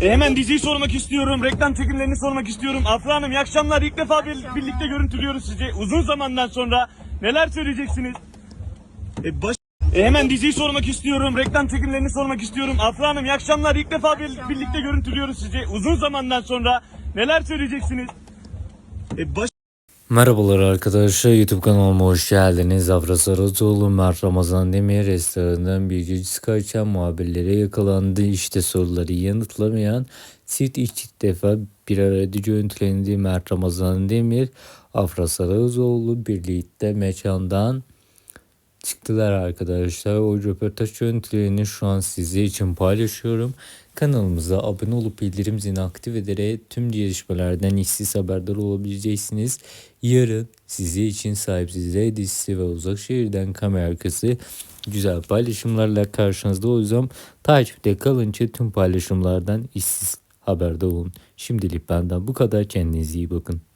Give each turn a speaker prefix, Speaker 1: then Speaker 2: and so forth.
Speaker 1: E, hemen diziyi sormak istiyorum. Reklam çekimlerini sormak istiyorum. Afra Hanım iyi akşamlar. İlk defa bir- birlikte görüntülüyoruz sizi. Uzun zamandan sonra neler söyleyeceksiniz? E, baş... E, hemen diziyi sormak istiyorum. Reklam çekimlerini sormak istiyorum. Afra Hanım iyi akşamlar. İlk defa bir- birlikte görüntülüyoruz sizi. Uzun zamandan sonra neler söyleyeceksiniz? E, baş...
Speaker 2: Merhabalar arkadaşlar YouTube kanalıma hoş geldiniz. Afra Saratoğlu, Mert Ramazan Demir restoranından gecesi kaçan muhabirlere yakalandı. İşte soruları yanıtlamayan çift ilk defa bir arada görüntülendi. Mert Ramazan Demir, Afra Saratoğlu birlikte mekandan çıktılar arkadaşlar. O röportaj görüntülerini şu an sizler için paylaşıyorum. Kanalımıza abone olup bildirim zilini aktif ederek tüm gelişmelerden işsiz haberdar olabileceksiniz. Yarın sizler için sahipsizler dizisi ve uzak şehirden kamera arkası güzel paylaşımlarla karşınızda olacağım. Takipte kalınca tüm paylaşımlardan işsiz haberdar olun. Şimdilik benden bu kadar. Kendinize iyi bakın.